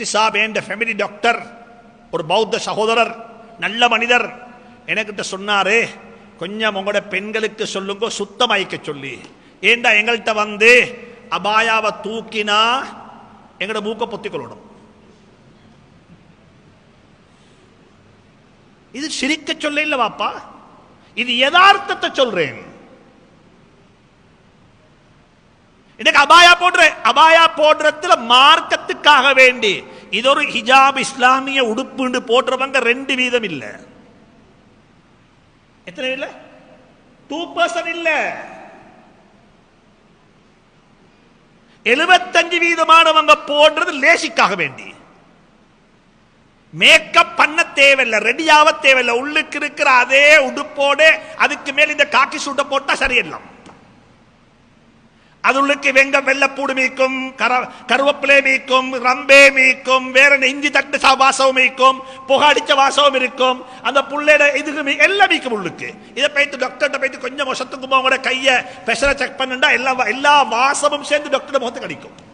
முஃப்தி சாப் என்ற family doctor ஒரு பௌத்த சகோதரர் நல்ல மனிதர் எனக்கிட்ட சொன்னாரு கொஞ்சம் உங்களோட பெண்களுக்கு சொல்லுங்க சுத்தமாய்க்க சொல்லி. ஏண்டா எங்கள்கிட்ட வந்து அபாயாவை தூக்கினா எங்களோட மூக்க பொத்திக்கொள்ளணும் இது சிரிக்க சொல்ல இல்லை வாப்பா இது யதார்த்தத்தை சொல்றேன். இன்னைக்கு அபாயா போடுறேன் அபாயா போடுறதுல மார்க்கத்துக்காக வேண்டி இது ஒரு ஹிஜாப் இஸ்லாமிய உடுப்புண்டு போடுறவங்க ரெண்டு வீதம் இல்ல எத்தனை இல்ல டூ பர்சன்ட் இல்ல எழுபத்தஞ்சு வீதமானவங்க போடுறது லேசிக்காக வேண்டி மேக்கப் பண்ண தேவையில்லை ரெடியாக தேவையில்லை உள்ளுக்கு இருக்கிற அதே உடுப்போடு அதுக்கு மேல் இந்த காக்கி சூட்டை போட்டா சரியில்லாம் அது வெங்க வெள்ளப்பூடு மீக்கும் கர கருவேப்பிலை மீக்கும் ரம்பே மீக்கும் வேற இஞ்சி தட்டு சா- வாசம் மீக்கும் புகை அடிச்ச வாசவும் இருக்கும். அந்த புள்ளையோட இதுக்கு மீ- எல்லாம் மீக்கும் உள்ளுக்கு. இதை போயிட்டு டாக்டர்கிட்ட போயிட்டு கொஞ்சம் வருஷத்துக்கு உங்களோட கையை பெஷரை செக் பண்ணுண்டா எல்லா எல்லா வாசமும் சேர்ந்து டாக்டர் முகத்துக்கு அடிக்கும்.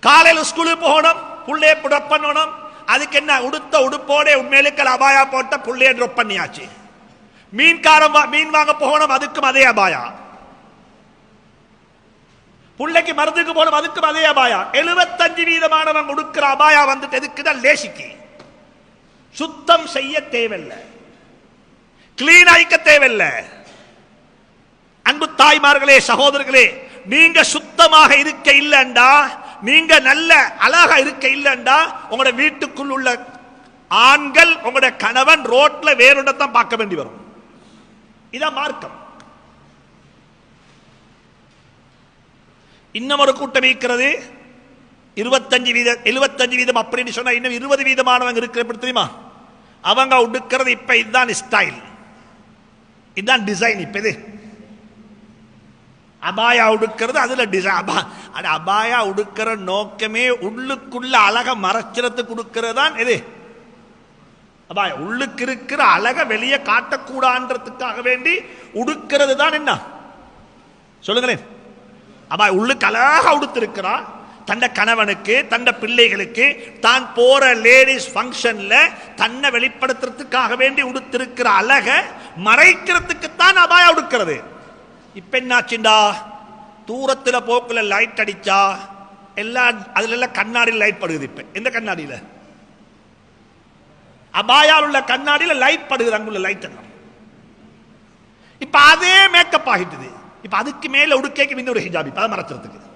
காலையில் ஸ்கூலுக்கு போகணும் புள்ளையை ட்ராப் பண்ணணும். அதுக்கு என்ன உடுத்த உடுப்போட உண்மையிலுக்கள் அபாயா போட்ட புள்ளையை ட்ராப் பண்ணியாச்சு. மீன்காரம் வா- மீன் வாங்க போகணும் அதுக்கும் அதே அபாயா. பிள்ளைக்கு மருந்துக்கு போகணும் அதுக்கும் அதே அபாயா. எழுபத்தஞ்சு வீதமானவன் கொடுக்கிற அபாயா வந்துட்டு எதுக்குதான் லேசிக்கு. சுத்தம் செய்ய தேவையில்லை. கிளீன் ஆயிக்க தேவையில்லை. அன்பு தாய்மார்களே சகோதரர்களே நீங்க சுத்தமாக இருக்க இல்லைண்டா நீங்க நல்ல அழகா இருக்க இல்லைண்டா உங்களோட வீட்டுக்குள் உள்ள ஆண்கள் உங்களோட கணவன் ரோட்ல வேறொன்றத்தான் பார்க்க வேண்டி வரும். இதான் மார்க்கம். இன்னும் ஒரு கூட்டம் இருக்கிறது. இருபத்தஞ்சு வீதம் எழுபத்தஞ்சு வீதம் அப்படின்னு சொன்னா இன்னும் இருபது வீதமானவங்க இருக்கிற எப்படி தெரியுமா? அவங்க உடுக்கிறது இப்ப இதுதான் ஸ்டைல் இதுதான் டிசைன் இப்ப இது. அபாயா உடுக்கிறது அதுல டிசைன் அபா அபாயா உடுக்கிற நோக்கமே உள்ளுக்குள்ள அழக மறைச்சிரத்து கொடுக்கிறது தான் எது அதான் உள்ளுக்கு இருக்கிற அழக வெளியே காட்டக்கூடான்றதுக்காக வேண்டி உடுக்கிறது தான் என்ன? சொல்லுங்களேன். அபாய் உள்ளுக்கு அழகா உடுத்திருக்கிறா. தன்னை கணவனுக்கு தன்னை பிள்ளைகளுக்கு தான் போற லேடிஸ் ஃபங்க்ஷன்ல தன்னை வெளிப்படுத்துறதுக்காக வேண்டி உடுத்திருக்கிற அழக மறைக்கிறதுக்கு தான் அபாயம் உடுக்கிறது. இப்ப என்னாச்சுண்டா? தூரத்துல போக்குல லைட் அடிச்சா எல்லாம் அதுல எல்லாம் கண்ணாடியில் லைட் படுகுது இப்ப. எந்த கண்ணாடியில்? அபாயால் உள்ள கண்ணாடியில லைட் படுகுது அங்குள்ள லைட் எல்லாம். இப்ப அதே மேக்கப் ஆகிட்டுது. இப்ப அதுக்கு மேல உடுக்கைக்கு இன்னொரு ஹிஜாபி அதை மறைச்சிறதுக்கு